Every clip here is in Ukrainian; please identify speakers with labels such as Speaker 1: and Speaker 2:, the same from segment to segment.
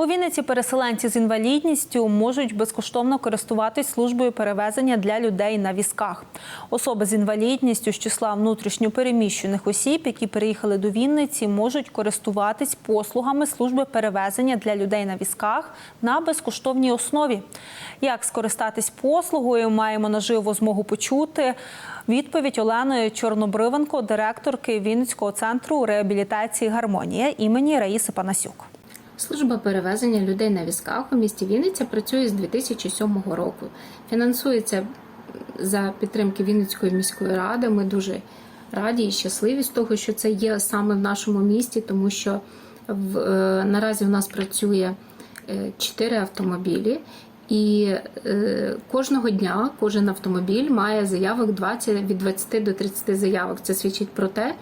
Speaker 1: У Вінниці переселенці з інвалідністю можуть безкоштовно користуватись службою перевезення для людей на візках. Особи з інвалідністю з числа внутрішньопереміщених осіб, які переїхали до Вінниці, можуть користуватись послугами служби перевезення для людей на візках на безкоштовній основі. Як скористатись послугою, маємо наживо змогу почути. Відповідь Олени Чорнобривенко, директорки Вінницького центру реабілітації Гармонія імені Раїси Панасюк.
Speaker 2: Служба перевезення людей на візках у місті Вінниця працює з 2007 року. Фінансується за підтримки Вінницької міської ради. Ми дуже раді і щасливі з того, що це є саме в нашому місті, тому що в, е, наразі в нас працює е, 4 автомобілі. І е, кожного дня кожен автомобіль має заявок 20, від 20 до 30 заявок. Це свідчить про те,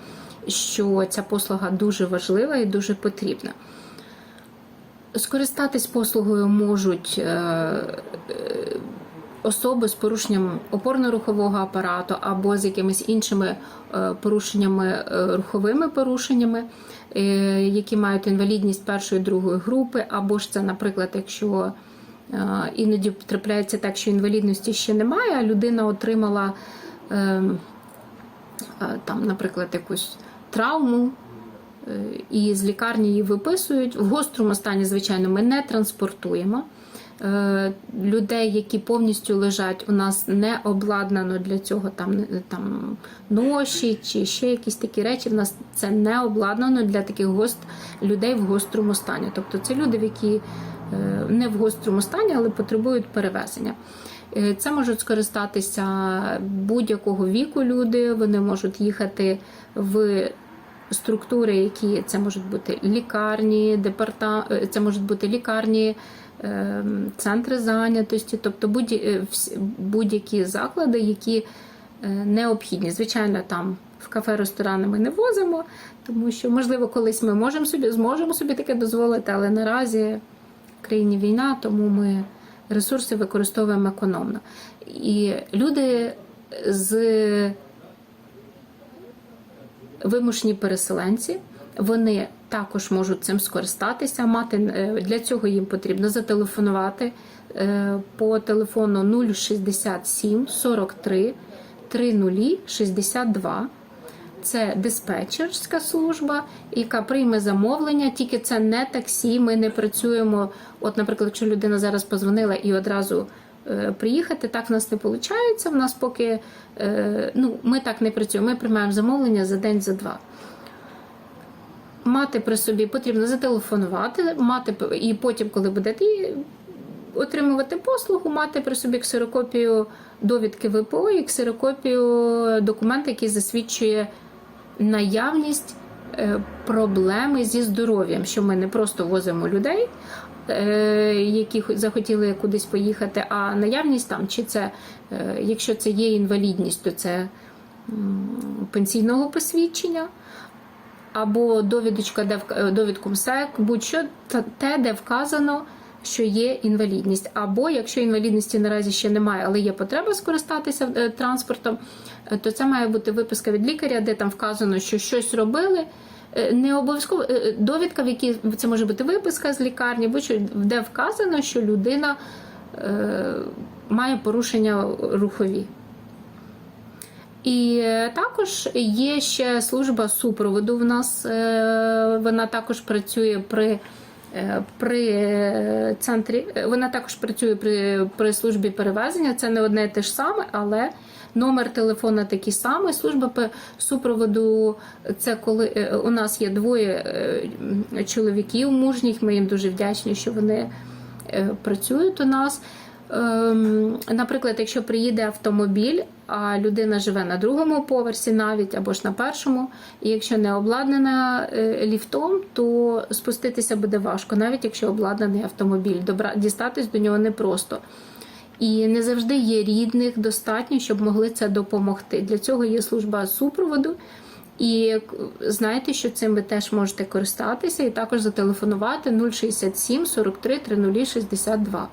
Speaker 2: що ця послуга дуже важлива і дуже потрібна. Скористатись послугою можуть е, е, особи з порушенням опорно-рухового апарату або з якимись іншими е, порушеннями, руховими порушеннями, які мають інвалідність першої другої групи, або ж це, наприклад, якщо іноді трапляється так, що інвалідності ще немає, а людина отримала е, е, там, наприклад, якусь травму. Е, і з лікарні її виписують. В гострому стані, звичайно, ми не транспортуємо. Е, Людей, які повністю лежать, у нас не обладнано для цього там, там ноші чи ще якісь такі речі. У нас це не обладнано для таких гост людей в гострому стані. Тобто це люди, які е, не в гострому стані, але потребують перевезення. Е, Це можуть скористатися будь-якого віку люди. Вони можуть їхати в структури, які це можуть бути лікарні, департа, е, це можуть бути лікарні, е, центри зайнятості, тобто е, будь-які заклади, які е, необхідні. Звичайно, там в кафе, ресторани ми не возимо, тому що, можливо, колись ми можемо собі, зможемо собі таке дозволити, але наразі в країні війна, тому ми ресурси використовуємо економно. І люди з вимушені переселенці. Вони також можуть цим скористатися. Мати е, для цього їм потрібно зателефонувати е, по телефону 067 43 30 62. Це диспетчерська служба, яка прийме замовлення. Тільки це не таксі. Ми не працюємо. От, наприклад, якщо людина зараз позвонила і одразу приїхати, так в нас не виходить. В нас поки е, ну, ми так не працюємо. Ми приймаємо замовлення за день, за два. Мати при собі потрібно зателефонувати, мати і потім, коли будете отримувати послугу, мати при собі ксерокопію довідки ВПО і ксерокопію документа, який засвідчує наявність е, проблеми зі здоров'ям, що ми не просто возимо людей, е, які захотіли кудись поїхати, а наявність там, чи це, е, якщо це є інвалідність, то це пенсійного посвідчення. Або довідочка, де е, довідку МСЕК, будь-що те, де вказано, що є інвалідність. Або якщо інвалідності наразі ще немає, але є потреба скористатися е, транспортом, е, то це має бути виписка від лікаря, де там вказано, що щось робили. Е, Не обов'язково е, довідка, в якій це може бути виписка з лікарні, де вказано, що людина е, має порушення рухові. І е, також є ще служба супроводу. В нас е, вона також працює при. Е, При е, центрі е, вона також працює при, при службі перевезення. Це не одне і те ж саме, але номер телефона такий самий. Служба супроводу це коли у нас є двоє чоловіків мужніх. Ми їм дуже вдячні, що вони працюють у нас. Ем, Наприклад, якщо приїде автомобіль, а людина живе на другому поверсі, навіть або ж на першому, і якщо не обладнана е, ліфтом, то спуститися буде важко, навіть якщо обладнаний автомобіль. Добра дістатись до нього непросто. І не завжди є рідних достатньо, щоб могли це допомогти. Для цього є служба супроводу. І знайте, що цим ви теж можете користатися, і також зателефонувати 067 43 30 62.